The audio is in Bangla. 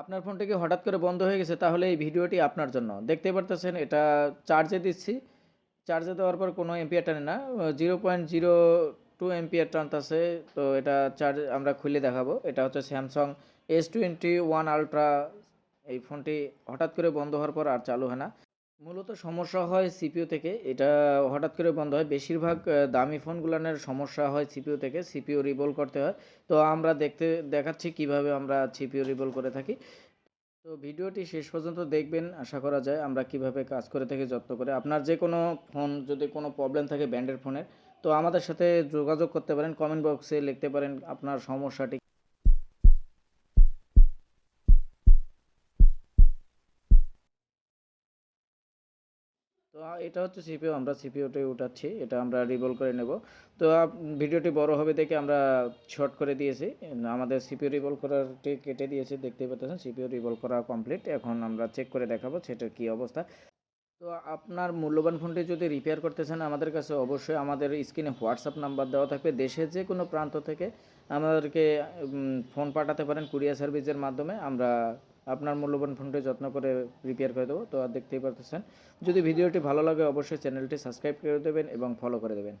আপনার ফোনটি কি হঠাৎ করে বন্ধ হয়ে গেছে? তাহলে এই ভিডিওটি আপনার জন্য। দেখতে পারতেছেন, এটা চার্জে দিচ্ছি। চার্জে দেওয়ার পর কোনো এম্পিয়ার টানে না। Zero point zero two ampere টানতেছে, তো এটা চার্জ আমরা খুলে দেখাবো। এটা হচ্ছে Samsung S twenty one Ultra এই ফোনটি হঠাৎ করে বন্ধ হওয়ার পর আর চালু হয় না। মূলত সমস্যা হয় সিপিইউ থেকে। এটা হঠাৎ করে বন্ধ হয়। বেশিরভাগ দামি ফোনগুলোর সমস্যা হয় সিপিইউ থেকে। সিপিইউ রিবল করতে হয়। তো আমরা দেখতে, দেখাচ্ছি কীভাবে আমরা সিপিইউ রিবল করে থাকি। তো ভিডিওটি শেষ পর্যন্ত দেখবেন। আশা করা যায় আমরা কীভাবে কাজ করে থাকি, যত্ন করে। আপনার যে কোনো ফোন, যদি কোনো প্রবলেম থাকে ব্যান্ডের ফোনের, তো আমাদের সাথে যোগাযোগ করতে পারেন। কমেন্ট বক্সে লিখতে পারেন আপনার সমস্যাটি তো এটা হচ্ছে সিপিও আমরা সিপিইউটাই উঠাচ্ছি, এটা আমরা রিভল করে নেব। তো ভিডিওটি বড় হবে দেখে আমরা শর্ট করে দিয়েছি। আমাদের সিপিইউ রিভল করারটি কেটে দিয়েছি, দেখতেই পাচ্ছেন, সিপিইউ রিভল করা কমপ্লিট এখন আমরা চেক করে দেখাবো সেটার কি অবস্থা। তো আপনার মূল্যবান ফোনটি যদি রিপেয়ার করতে চান আমাদের কাছে অবশ্যই আমাদের স্ক্রিনে হোয়াটসঅ্যাপ নাম্বার দেওয়া থাকবে। দেশের যে কোনো প্রান্ত থেকে আমাদেরকে ফোন পাঠাতে পারেন কুরিয়ার সার্ভিসের মাধ্যমে। আমরা আপনার মূল্যবান ফোনটি যত্ন করে রিপেয়ার করে দেবো। তো আর দেখতেই পারতেছেন। যদি ভিডিওটি ভালো লাগে, অবশ্যই চ্যানেলটি সাবস্ক্রাইব করে দেবেন এবং ফলো করে দেবেন।